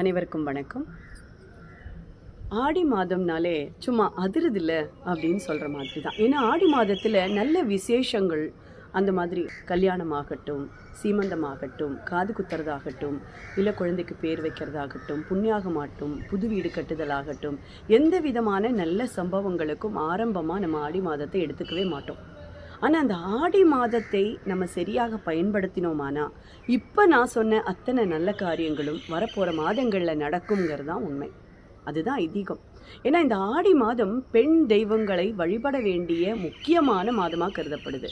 அனைவருக்கும் வணக்கம். ஆடி மாதம்னாலே சும்மா அதிருதில்ல அப்படின்னு சொல்கிற மாதிரி தான் ஏன்னா ஆடி மாதத்தில் நல்ல விசேஷங்கள் அந்த மாதிரி கல்யாணமாகட்டும் சீமந்தமாகட்டும் காது குத்துறதாகட்டும் இல்லை குழந்தைக்கு பேர் வைக்கிறதாகட்டும் புண்ணியாகமாகட்டும் புது வீடு கட்டுதலாகட்டும் எந்த விதமான நல்ல சம்பவங்களுக்கும் ஆரம்பமாக நம்ம ஆடி மாதத்தை எடுத்துக்கவே மாட்டோம். ஆனால் அந்த ஆடி மாதத்தை நம்ம சரியாக பயன்படுத்தினோமானா இப்போ நான் சொன்ன அத்தனை நல்ல காரியங்களும் வரப்போகிற மாதங்களில் நடக்குங்கிறது தான் உண்மை. அதுதான் ஐதீகம். ஏன்னா இந்த ஆடி மாதம் பெண் தெய்வங்களை வழிபட வேண்டிய முக்கியமான மாதமாக கருதப்படுது.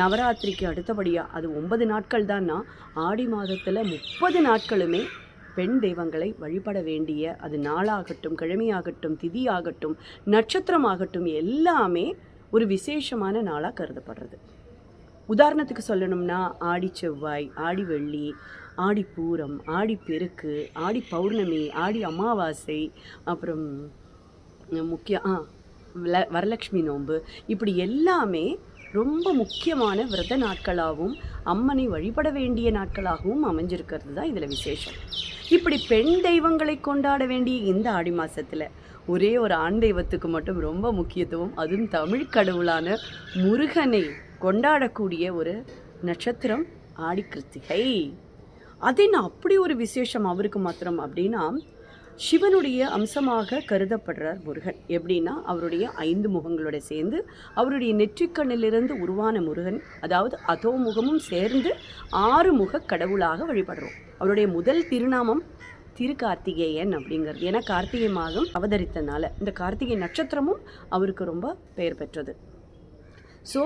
நவராத்திரிக்கு அடுத்தபடியாக அது ஒன்பது நாட்கள் தான்னா ஆடி மாதத்தில் முப்பது நாட்களுமே பெண் தெய்வங்களை வழிபட வேண்டிய அது நாளாகட்டும் கிழமையாகட்டும் திதியாகட்டும் நட்சத்திரமாகட்டும் எல்லாமே ஒரு விசேஷமான நாளாக கருதப்படுறது. உதாரணத்துக்கு சொல்லணும்னா ஆடி செவ்வாய் ஆடி வெள்ளி ஆடி பூரம் ஆடி பெருக்கு ஆடி பௌர்ணமி ஆடி அமாவாசை அப்புறம் முக்கிய ஆ வரலட்சுமி நோன்பு இப்படி எல்லாமே ரொம்ப முக்கியமான விரத நாட்களாகவும் அம்மனை வழிபட வேண்டிய நாட்களாகவும் அமைஞ்சிருக்கிறது தான் இதில் விசேஷம். இப்படி பெண் தெய்வங்களை கொண்டாட வேண்டிய இந்த ஆடி மாதத்தில் ஒரே ஒரு ஆண் தெய்வத்துக்கு மட்டும் ரொம்ப முக்கியத்துவம். அதுவும் தமிழ் கடவுளான முருகனை கொண்டாடக்கூடிய ஒரு நட்சத்திரம் ஆடிக்கிருத்திகை. கிருத்திகை நான் அப்படி ஒரு விசேஷம் அவருக்கு மாத்திரம் அப்படின்னா சிவனுடைய அம்சமாக கருதப்படுறார் முருகன். எப்படின்னா அவருடைய ஐந்து முகங்களோட சேர்ந்து அவருடைய நெற்றிக்கண்ணிலிருந்து உருவான முருகன். அதாவது அதோ முகமும் சேர்ந்து ஆறு முக கடவுளாக வழிபடுறோம். அவருடைய முதல் திருநாமம் திருக்கார்த்திகேயன் அப்படிங்கிறது. ஏன்னா கார்த்திகை மாதம் அவதரித்தனால இந்த கார்த்திகை நட்சத்திரமும் அவருக்கு ரொம்ப பெயர் பெற்றது. ஸோ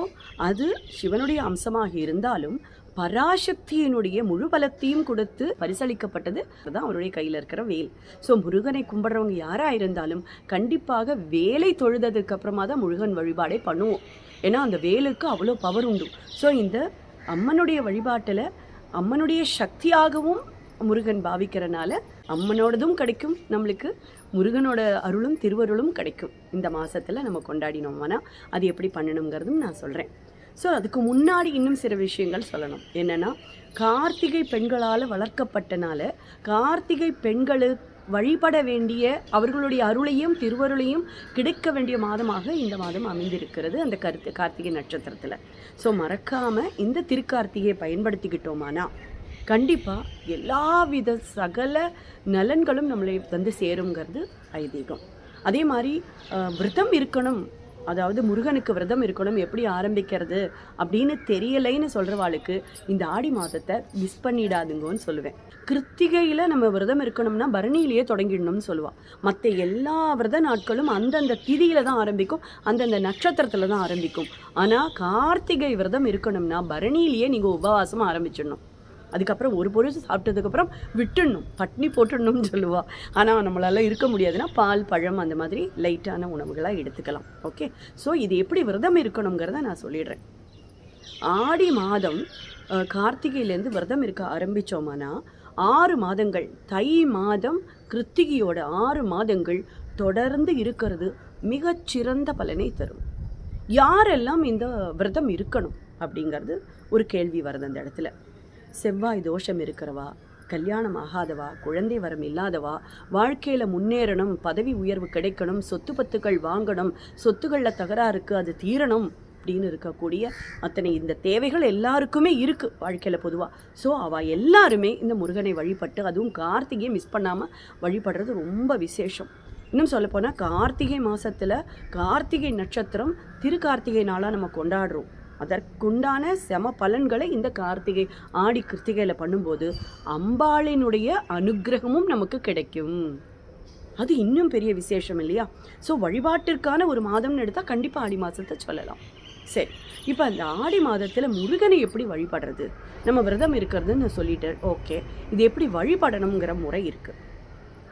அது சிவனுடைய அம்சமாக இருந்தாலும் பராசக்தியினுடைய முழு பலத்தையும் கொடுத்து பரிசளிக்கப்பட்டது அதுதான் அவருடைய கையில் இருக்கிற வேல். ஸோ முருகனை கும்பிட்றவங்க யாராக இருந்தாலும் கண்டிப்பாக வேலை தொழுததுக்கு அப்புறமா தான் முருகன் வழிபாடே பண்ணுவோம். ஏன்னா அந்த வேலுக்கு அவ்வளோ பவர் உண்டு. ஸோ இந்த அம்மனுடைய வழிபாட்டில் அம்மனுடைய சக்தியாகவும் முருகன் பாவிக்கிறனால அம்மனோடதும் கிடைக்கும் நம்மளுக்கு முருகனோட அருளும் திருவருளும் கிடைக்கும். இந்த மாதத்தில் நம்ம கொண்டாடினோம்னா அது எப்படி பண்ணணுங்கிறதும் நான் சொல்கிறேன் ஸோ அதுக்கு முன்னாடி இன்னும் சில விஷயங்கள் சொல்லணும். என்னென்னா கார்த்திகை பெண்களால் வளர்க்கப்பட்டனால கார்த்திகை பெண்களு வழிபட வேண்டிய அவர்களுடைய அருளையும் திருவருளையும் கிடைக்க வேண்டிய மாதமாக இந்த மாதம் அமைந்திருக்கிறது அந்த கருத்து கார்த்திகை நட்சத்திரத்தில். ஸோ மறக்காமல் இந்த திருக்கார்த்திகையை பயன்படுத்திக்கிட்டோமானா கண்டிப்பாக எல்லாவித சகல நலன்களும் நம்மளை வந்து சேருங்கிறது ஐதீகம். அதே மாதிரி விரதம் இருக்கணும். அதாவது முருகனுக்கு விரதம் இருக்கணும். எப்படி ஆரம்பிக்கிறது அப்படின்னு தெரியலைன்னு சொல்கிறவாளுக்கு இந்த ஆடி மாதத்தை மிஸ் பண்ணிடாதுங்கன்னு சொல்லுவேன். கிருத்திகையில் நம்ம விரதம் இருக்கணும்னா பரணியிலேயே தொடங்கிடணும்னு சொல்லுவாள் மற்ற எல்லா விரத நாட்களும் அந்தந்த திதியில் தான் ஆரம்பிக்கும். அந்தந்த நட்சத்திரத்தில் தான் ஆரம்பிக்கும். ஆனால் கார்த்திகை விரதம் இருக்கணும்னா பரணியிலேயே நீங்கள் உபவாசம் ஆரம்பிச்சிடணும். அதுக்கப்புறம் ஒரு பொழுது சாப்பிட்டதுக்கப்புறம் விட்டுடணும். பட்னி போட்டுடணும்னு சொல்லுவா. ஆனால் நம்மளால இருக்க முடியாதுன்னா பால் பழம் அந்த மாதிரி லைட்டான உணவுகளாக எடுத்துக்கலாம். ஓகே? ஸோ இது எப்படி விரதம் இருக்கணுங்கிறத நான் சொல்லிடுறேன். ஆடி மாதம் கார்த்திகையிலேருந்து விரதம் இருக்க ஆரம்பித்தோம்னா ஆறு மாதங்கள் தை மாதம் கிருத்திகையோட ஆறு மாதங்கள் தொடர்ந்து இருக்கிறது மிகச்சிறந்த பலனை தரும். யாரெல்லாம் இந்த விரதம் இருக்கணும் அப்படிங்கிறது ஒரு கேள்வி வருது அந்த இடத்துல. செவ்வாய் தோஷம் இருக்கிறவா? கல்யாணம் ஆகாதவா? குழந்தை வரம் இல்லாதவா? வாழ்க்கையில் முன்னேறணும் பதவி உயர்வு கிடைக்கணும் சொத்து பத்துக்கள் வாங்கணும் சொத்துக்களில் தகராறுக்கு அது தீரணும் அப்படின்னு இருக்கக்கூடிய அத்தனை இந்த தேவைகள் எல்லாருக்குமே இருக்குது வாழ்க்கையில் பொதுவாக ஸோ அவள் எல்லாருமே இந்த முருகனை வழிபட்டு அதுவும் கார்த்திகையை மிஸ் பண்ணாமல் வழிபடுறது ரொம்ப விசேஷம். இன்னும் சொல்லப்போனால் கார்த்திகை மாதத்தில் கார்த்திகை நட்சத்திரம் திருக்கார்த்திகை நாளாக நம்ம கொண்டாடுறோம். அதற்குண்டான செம பலன்களை இந்த கார்த்திகை ஆடி கிருத்திகையில் பண்ணும்போது அம்பாளினுடைய அனுக்கிரகமும் நமக்கு கிடைக்கும். அது இன்னும் பெரிய விசேஷம் இல்லையா? ஸோ வழிபாட்டிற்கான ஒரு மாதம்னு எடுத்தால் கண்டிப்பாக ஆடி மாதத்தை சொல்லலாம். சரி இப்போ அந்த ஆடி மாதத்தில் முருகனை எப்படி வழிபடுறது? நம்ம விரதம் இருக்கிறதுன்னு நான் சொல்லிட்டேன் ஓகே இது எப்படி வழிபடணுங்கிற முறை இருக்குது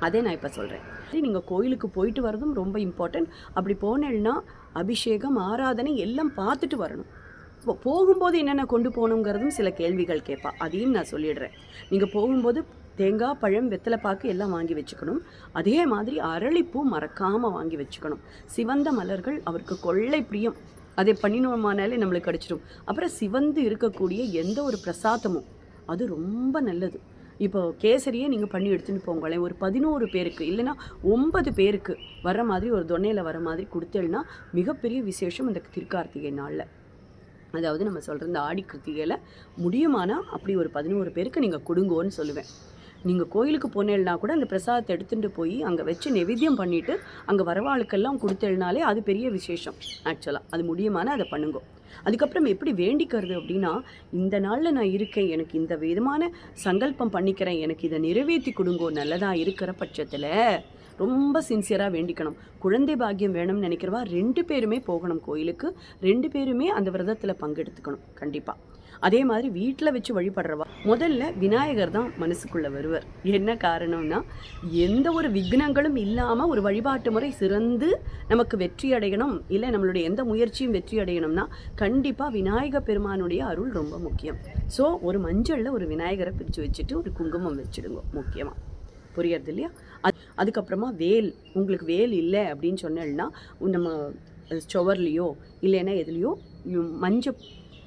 அதே நான் இப்போ சொல்கிறேன் நீங்கள் கோயிலுக்கு போயிட்டு வரதும் ரொம்ப இம்பார்ட்டன்ட் அப்படி போனேன்னா அபிஷேகம் ஆராதனை எல்லாம் பார்த்துட்டு வரணும். போகும்போது என்னென்ன கொண்டு போகணுங்கிறதும் சில கேள்விகள் கேட்பா. அதையும் நான் சொல்லிடுறேன். நீங்கள் போகும்போது தேங்காய் பழம் வெத்தலை பாக்கு எல்லாம் வாங்கி வச்சுக்கணும். அதே மாதிரி அரளிப்பூ மறக்காமல் வாங்கி வச்சுக்கணும். சிவந்த மலர்கள் அவருக்கு கொள்ளை பிரியம். அதை பண்ணினோமானாலே நம்மளுக்கு கிடச்சிடும் அப்புறம் சிவந்து இருக்கக்கூடிய எந்த ஒரு பிரசாதமும் அது ரொம்ப நல்லது. இப்போ கேசரியே நீங்கள் பண்ணி எடுத்துகிட்டு போங்களேன். ஒரு பதினோரு பேருக்கு இல்லைன்னா ஒன்பது பேருக்கு வர மாதிரி ஒரு தொன்னையில் வர மாதிரி கொடுத்தேன்னா மிகப்பெரிய விசேஷம் இந்த திருக்கார்த்திகை நாளில். அதாவது நம்ம சொல்கிற இந்த ஆடி கிருத்திகையில் முடியுமானா அப்படி ஒரு பதினோரு பேருக்கு நீங்கள் கொடுங்கோன்னு சொல்லுவேன். நீங்கள் கோயிலுக்கு போனேன்னா கூட அந்த பிரசாதத்தை எடுத்துகிட்டு போய் அங்கே வச்சு நெவேத்தியம் பண்ணிவிட்டு அங்கே வரவாளுக்கெல்லாம் கொடுத்தேனாலே அது பெரிய விசேஷம். ஆக்சுவலாக அது முடியுமானா அதை பண்ணுங்க. அதுக்கப்புறம் எப்படி வேண்டிக்கிறது அப்படின்னா இந்த நாளில் நான் இருக்கேன் எனக்கு இந்த விதமான சங்கல்பம் பண்ணிக்கிறேன் எனக்கு இதை நிறைவேற்றி கொடுங்கோ நல்லதாக இருக்கிற பட்சத்தில் ரொம்ப சின்சியராக வேண்டிக்கணும். குழந்தை பாக்கியம் வேணும்னு நினைக்கிறவா ரெண்டு பேருமே போகணும் கோயிலுக்கு. ரெண்டு பேருமே அந்த விரதத்தில் பங்கெடுத்துக்கணும். கண்டிப்பாக அதே மாதிரி வீட்டில் வச்சு வழிபடுறவா முதல்ல விநாயகர் தான் மனசுக்குள்ளே வருவர். என்ன காரணம்னா எந்த ஒரு விக்னங்களும் இல்லாமல் ஒரு வழிபாட்டு முறை சிறந்து நமக்கு வெற்றி அடையணும் இல்லை நம்மளுடைய எந்த முயற்சியும் வெற்றி அடையணும்னா கண்டிப்பாக விநாயக பெருமானுடைய அருள் ரொம்ப முக்கியம். ஸோ ஒரு மஞ்சளில் ஒரு விநாயகரை பிரித்து வச்சுட்டு ஒரு குங்குமம் வச்சுடுங்க முக்கியமாக புரியறது இல்லையா அது அதுக்கப்புறமா வேல் உங்களுக்கு வேல் இல்லை அப்படின்னு சொன்னேன்னா நம்ம சுவர்லேயோ இல்லைன்னா எதுலேயோ மஞ்சள்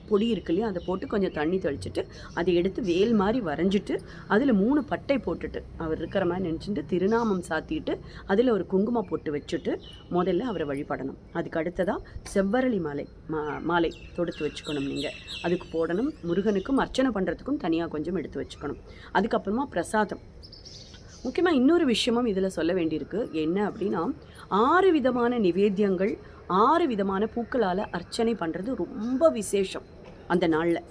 பொடி இருக்கு இல்லையா அதை போட்டு கொஞ்சம் தண்ணி தெளிச்சிட்டு அதை எடுத்து வேல் மாதிரி வரைஞ்சிட்டு அதில் மூணு பட்டை போட்டுட்டு அவர் இருக்கிற மாதிரி நினச்சிட்டு திருநாமம் சாத்திட்டு அதில் ஒரு குங்குமம் போட்டு வச்சுட்டு முதல்ல அவரை வழிபடணும். அதுக்கு அடுத்ததாக செவ்வரளி மாலை மா மாலை தொடுத்து வச்சுக்கணும் நீங்கள் அதுக்கு போடணும் முருகனுக்கும் அர்ச்சனை பண்ணுறதுக்கும் தனியாக கொஞ்சம் எடுத்து வச்சுக்கணும். அதுக்கப்புறமா பிரசாதம். முக்கியமாக இன்னொரு விஷயமும் இதில் சொல்ல வேண்டியிருக்கு. என்ன அப்படின்னா ஆறு விதமான நிவேத்தியங்கள் ஆறு விதமான பூக்களால் அர்ச்சனை பண்ணுறது ரொம்ப விசேஷம் அந்த நாளில்.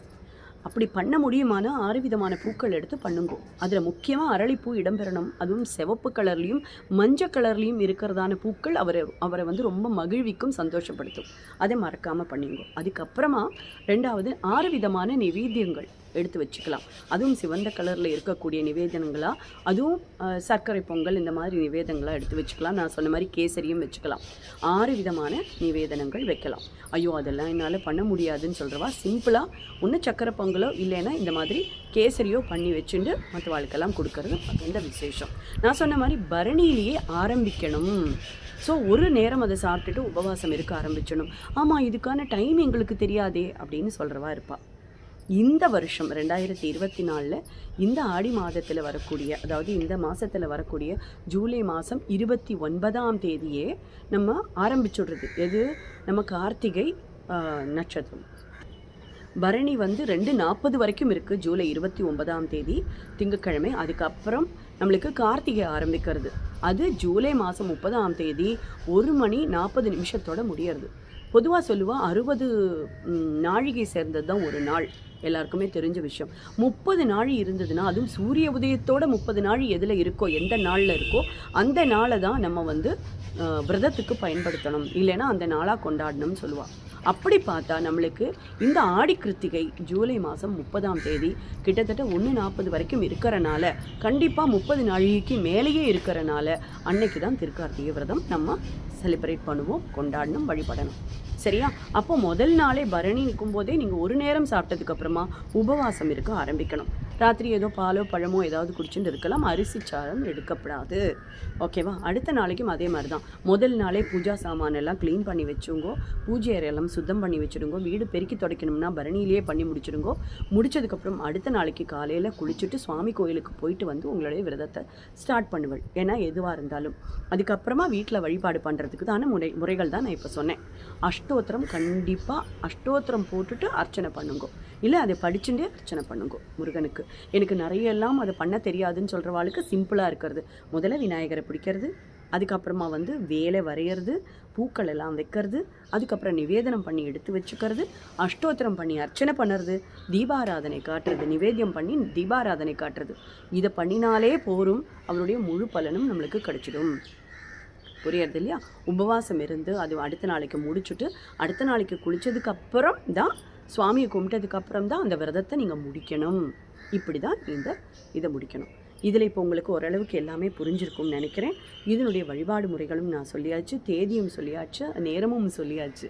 அப்படி பண்ண முடியுமானா ஆறு விதமான பூக்கள் எடுத்து பண்ணுங்கோ. அதில் முக்கியமாக அரளிப்பூ இடம்பெறணும். அதுவும் சிவப்பு கலர்லேயும் மஞ்சள் கலர்லேயும் இருக்கிறதான பூக்கள் அவரை அவரை வந்து ரொம்ப மகிழ்விக்கும் சந்தோஷப்படுத்தும். அதை மறக்காமல் பண்ணிங்கோ. அதுக்கப்புறமா ரெண்டாவது ஆறு விதமான நிவேத்தியங்கள். எடுத்து வச்சுக்கலாம். அதுவும் சிவந்த கலரில் இருக்கக்கூடிய நிவேதனங்களாக அதுவும் சர்க்கரை பொங்கல் இந்த மாதிரி நிவேதங்களாக எடுத்து வச்சுக்கலாம். நான் சொன்ன மாதிரி கேசரியும் வச்சுக்கலாம். ஆறு விதமான நிவேதனங்கள் வைக்கலாம். ஐயோ அதெல்லாம் என்னால் பண்ண முடியாதுன்னு சொல்கிறவா சிம்பிளாக ஒன்று சக்கரை பொங்கலோ இல்லைன்னா இந்த மாதிரி கேசரியோ பண்ணி வச்சுட்டு மற்ற வாழ்க்கெல்லாம் கொடுக்கறது அந்த விசேஷம். நான் சொன்ன மாதிரி பரணியிலேயே ஆரம்பிக்கணும். ஸோ ஒரு நேரம் அதை சாப்பிட்டுட்டு உபவாசம் இருக்க ஆரம்பிச்சிடணும். ஆமாம் இதுக்கான டைம் எங்களுக்கு தெரியாதே அப்படின்னு சொல்கிறவா இருப்பாள் இந்த வருஷம் ரெண்டாயிரத்தி இருபத்தி நாலில் இந்த ஆடி மாதத்தில் வரக்கூடிய அதாவது இந்த மாதத்தில் வரக்கூடிய ஜூலை மாதம் இருபத்தி ஒன்பதாம் தேதியே நம்ம ஆரம்பிச்சுடுறது. எது? நம்ம கார்த்திகை நட்சத்திரம். பரணி வந்து ரெண்டு நாற்பது வரைக்கும் இருக்குது ஜூலை இருபத்தி ஒன்பதாம் தேதி திங்கட்கிழமை. அதுக்கப்புறம் நம்மளுக்கு கார்த்திகை ஆரம்பிக்கிறது. அது ஜூலை மாதம் முப்பதாம் தேதி ஒரு மணி நாற்பது நிமிஷத்தோட முடியறது. பொதுவாக சொல்லுவா அறுபது நாழிகை சேர்ந்தது தான் ஒரு நாள். எல்லாருக்குமே தெரிஞ்ச விஷயம். முப்பது நாழி இருந்ததுன்னா அதுவும் சூரிய உதயத்தோட முப்பது நாழி எதில் இருக்கோ எந்த நாளில் இருக்கோ அந்த நாளை தான் நம்ம வந்து விரதத்துக்கு பயன்படுத்தணும். இல்லைன்னா அந்த நாளாக கொண்டாடணும்னு சொல்லுவாள் அப்படி பார்த்தா நம்மளுக்கு இந்த ஆடி கிருத்திகை ஜூலை மாதம் முப்பதாம் தேதி கிட்டத்தட்ட ஒன்று நாற்பது வரைக்கும் இருக்கிறனால கண்டிப்பாக முப்பது நாளைக்கு மேலேயே இருக்கிறனால அன்னைக்கு தான் திருக்கார்த்திகை விரதம் நம்ம செலிப்ரேட் பண்ணுவோம் கொண்டாடணும் வழிபடணும். சரியா? அப்போ முதல் நாளே பரணி நிற்கும் போதே நீங்கள் ஒரு நேரம் சாப்பிட்டதுக்கு அப்புறமா உபவாசம் இருக்க ஆரம்பிக்கணும். ராத்திரி ஏதோ பாலோ பழமோ ஏதாவது குடிச்சுட்டு இருக்கலாம். அரிசி சாரம் எடுக்கப்படாது. ஓகேவா அடுத்த நாளைக்கும் அதே மாதிரி தான் முதல் நாளே பூஜா சாமான் எல்லாம் க்ளீன் பண்ணி வச்சுங்கோ பூஜை அறையெல்லாம் சுத்தம் பண்ணி வச்சுடுங்கோ வீடு பெருக்கி துடைக்கணும்னா பரணியிலேயே பண்ணி முடிச்சிடுங்கோ முடிச்சதுக்கப்புறம் அடுத்த நாளைக்கு காலையில் குளிச்சுட்டு சுவாமி கோயிலுக்கு போயிட்டு வந்து உங்களுடைய விரதத்தை ஸ்டார்ட் பண்ணுவள் ஏன்னா எதுவாக இருந்தாலும். அதுக்கப்புறமா வீட்டில் வழிபாடு பண்ணுறதுக்கு தானே முறை முறைகள் தான் நான் இப்போ சொன்னேன். அஷ்டோத்திரம் கண்டிப்பாக அஷ்டோத்திரம் போட்டுட்டு அர்ச்சனை பண்ணுங்கோ. இல்லை அதை படிச்சுட்டே அர்ச்சனை பண்ணுங்கோ முருகனுக்கு. எனக்கு நிறைய எல்லாம் அதை பண்ண தெரியாதுன்னு சொல்கிறவாளுக்கு சிம்பிளாக இருக்கிறது. முதல்ல விநாயகரை பிடிக்கிறது அதுக்கப்புறமா வந்து வேலை வரைகிறது பூக்கள் எல்லாம் வைக்கிறது அதுக்கப்புறம் நிவேதனம் பண்ணி எடுத்து வச்சுக்கிறது அஷ்டோத்திரம் பண்ணி அர்ச்சனை பண்ணுறது தீபாராதனை காட்டுறது நிவேத்தியம் பண்ணி தீபாராதனை காட்டுறது. இதை பண்ணினாலே போரும் அவருடைய முழு பலனும் நம்மளுக்கு கிடைச்சிடும். புரியறது இல்லையா? உபவாசம் இருந்து அது அடுத்த நாளைக்கு முடிச்சுட்டு அடுத்த நாளைக்கு குளித்ததுக்கப்புறம் தான் சுவாமியை கும்பிட்டதுக்கப்புறம் தான் அந்த விரதத்தை நீங்கள் முடிக்கணும். இப்படி தான் இந்த இதை முடிக்கணும். இதில் இப்போ உங்களுக்கு ஓரளவுக்கு எல்லாமே புரிஞ்சிருக்கும்னு நினைக்கிறேன். இதனுடைய வழிபாடு முறைகளும் நான் சொல்லியாச்சு தேதியும் சொல்லியாச்சு நேரமும் சொல்லியாச்சு.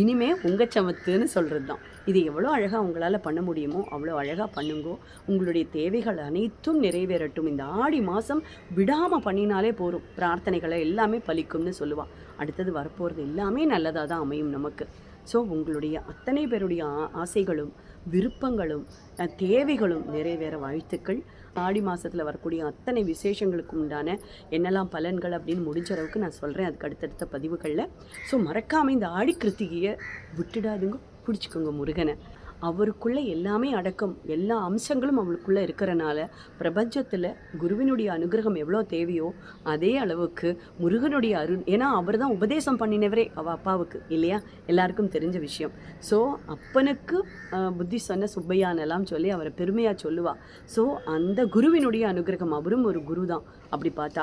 இனிமே உங்கள் சமத்துன்னு சொல்கிறது தான் இது எவ்வளோ அழகாக உங்களால் பண்ண முடியுமோ அவ்வளோ அழகாக பண்ணுங்கோ. உங்களுடைய தேவைகள் அனைத்தும் நிறைவேறட்டும். இந்த ஆடி மாதம் விடாமல் பண்ணினாலே போதும். பிரார்த்தனைகளை எல்லாமே பலிக்கும்னு சொல்லுவாள் அடுத்தது வரப்போகிறது எல்லாமே நல்லதாக தான் அமையும் நமக்கு. ஸோ உங்களுடைய அத்தனை பேருடைய ஆசைகளும் விருப்பங்களும் தேவைகளும் நிறைவேற வாழ்த்துக்கள். ஆடி மாதத்தில் வரக்கூடிய அத்தனை விசேஷங்களுக்கு உண்டான என்னெல்லாம் பலன்கள் அப்படின்னு முடிஞ்ச அளவுக்கு நான் சொல்கிறேன் அதுக்கு அடுத்தடுத்த பதிவுகளில். ஸோ மறக்காமல் இந்த ஆடி கிருத்திகையை விட்டுடாதுங்க. பிடிச்சிக்கோங்க முருகனை. அவருக்குள்ளே எல்லாமே அடக்கம். எல்லா அம்சங்களும் அவளுக்குள்ளே இருக்கிறனால பிரபஞ்சத்தில் குருவினுடைய அனுகிரகம் எவ்வளோ தேவையோ அதே அளவுக்கு முருகனுடைய அருண் ஏன்னா அவர் தான் உபதேசம் பண்ணினவரே அவள் அப்பாவுக்கு இல்லையா? எல்லாருக்கும் தெரிஞ்ச விஷயம். ஸோ அப்பனுக்கு புத்தி சொன்ன சுப்பையானலாம் சொல்லி அவரை பெருமையாக சொல்லுவாள் ஸோ அந்த குருவினுடைய அனுகிரகம் அவரும் ஒரு குரு தான் அப்படி பார்த்தா.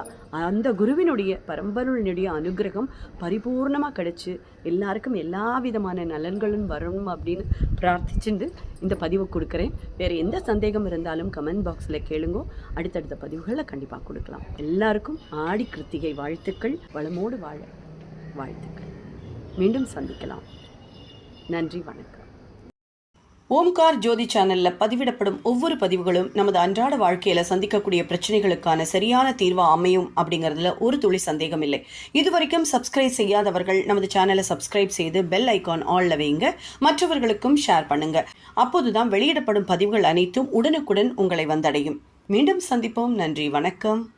அந்த குருவினுடைய பரம்பருளினுடைய அனுகிரகம் பரிபூர்ணமாக கிடச்சி எல்லாருக்கும் எல்லா விதமான நலன்களும் வரணும் அப்படின்னு பிரார்த்திச்சு பிரார்த்திச்சுட்டு இந்த பதிவை கொடுக்குறேன். வேறு எந்த சந்தேகம் இருந்தாலும் கமெண்ட் பாக்ஸில் கேளுங்கோ. அடுத்தடுத்த பதிவுகளில் கண்டிப்பாக கொடுக்கலாம். எல்லாருக்கும் ஆடி கிருத்திகை வாழ்த்துக்கள். வளமோடு வாழ வாழ்த்துக்கள். மீண்டும் சந்திக்கலாம். நன்றி வணக்கம். ஓம்கார் ஜோதி சேனல்ல பதிவிடப்படும் ஒவ்வொரு பதிவுகளும் நமது அன்றாட வாழ்க்கையில சந்திக்கக்கூடிய பிரச்சனைகளுக்கான சரியான தீர்வா அமையும் அப்படிங்கறதுல ஒரு துளி சந்தேகம் இல்லை. இதுவரைக்கும் சப்ஸ்கிரைப் செய்யாதவர்கள் நமது சேனலை சப்ஸ்கிரைப் செய்து பெல் ஐகான் ஆல்ல வைங்க. மற்றவர்களுக்கும் ஷேர் பண்ணுங்க. அப்போதுதான் வெளியிடப்படும் பதிவுகள் அனைத்தும் உடனுக்குடன் உங்களை வந்தடையும். மீண்டும் சந்திப்போம். நன்றி. வணக்கம்.